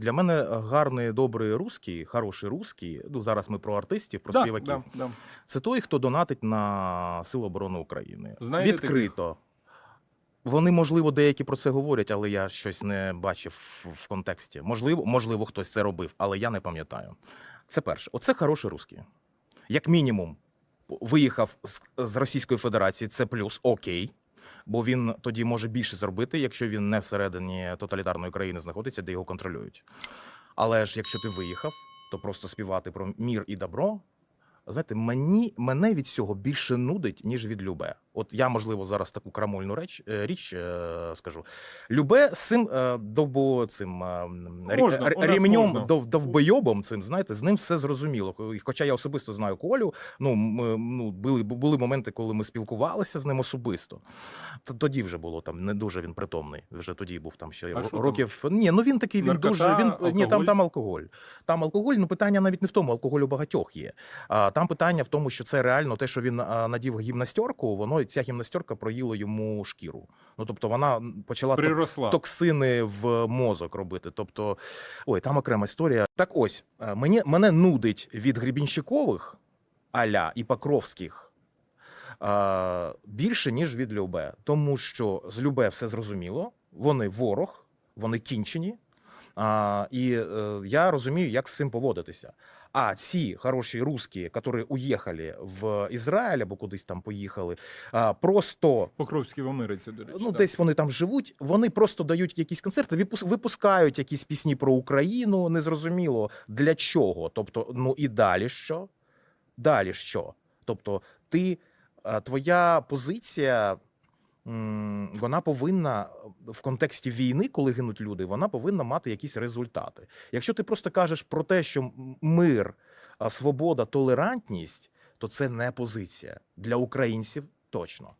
Для мене гарний, добрий русський, хороший русський. Ну зараз ми про артистів, про Да, співаків. да, да. Це той, хто донатить на Сили оборони України. Знаєте Відкрито. Вони, можливо, деякі про це говорять, але я щось не бачив в- в контексті. Можливо, можливо, хтось це робив, але я не пам'ятаю. Це перше. Оце хороший русський. Як мінімум, виїхав з, з Російської Федерації, це плюс окей. Бо він тоді може більше зробити, якщо він не всередині тоталітарної країни знаходиться, де його контролюють. Але ж якщо ти виїхав, то просто співати про мір і добро. Знаєте, мені мене від цього більше нудить, ніж від Любе. От я, можливо, зараз таку крамольну реч, е, річ е, скажу. Любе з цим е, довбо цим Можна, р- ремнем дов, довбойобом цим, знаєте, з ним все зрозуміло. Хоча я особисто знаю Колю, ну, ми, ну були, були моменти, коли ми спілкувалися з ним особисто. Тоді вже було там не дуже він притомний. Вже тоді був там ще А ро- що там? років. Ні, ну він такий, він Наркота, дуже. Він ні, там алкоголь? там алкоголь. Там алкоголь. Ну питання навіть не в тому, алкоголь у багатьох є. А там питання в тому, що це реально те, що він надів гімнастерку, воно ця гімнастерка проїла йому шкіру. Ну тобто вона почала Приросла. токсини в мозок робити. Тобто, ой, там окрема історія. Так ось е, мені мене нудить від Гребінщикових аля і Покровських. е, Більше ніж від Любе, тому що з Любе все зрозуміло. Вони ворог, вони кінчені. А, і е, я розумію, як з цим поводитися. А ці хороші русські, які уїхали в Ізраїль або кудись там поїхали, а, просто Покровський в Америці, до речі. ну, да. десь вони там живуть. Вони просто дають якісь концерти, випус- випускають якісь пісні про Україну. Незрозуміло для чого. Тобто, ну і далі що? Далі що? Тобто, ти твоя позиція. Вона повинна в контексті війни, коли гинуть люди, вона повинна мати якісь результати. Якщо ти просто кажеш про те, що мир, свобода, толерантність, то це не позиція для українців точно.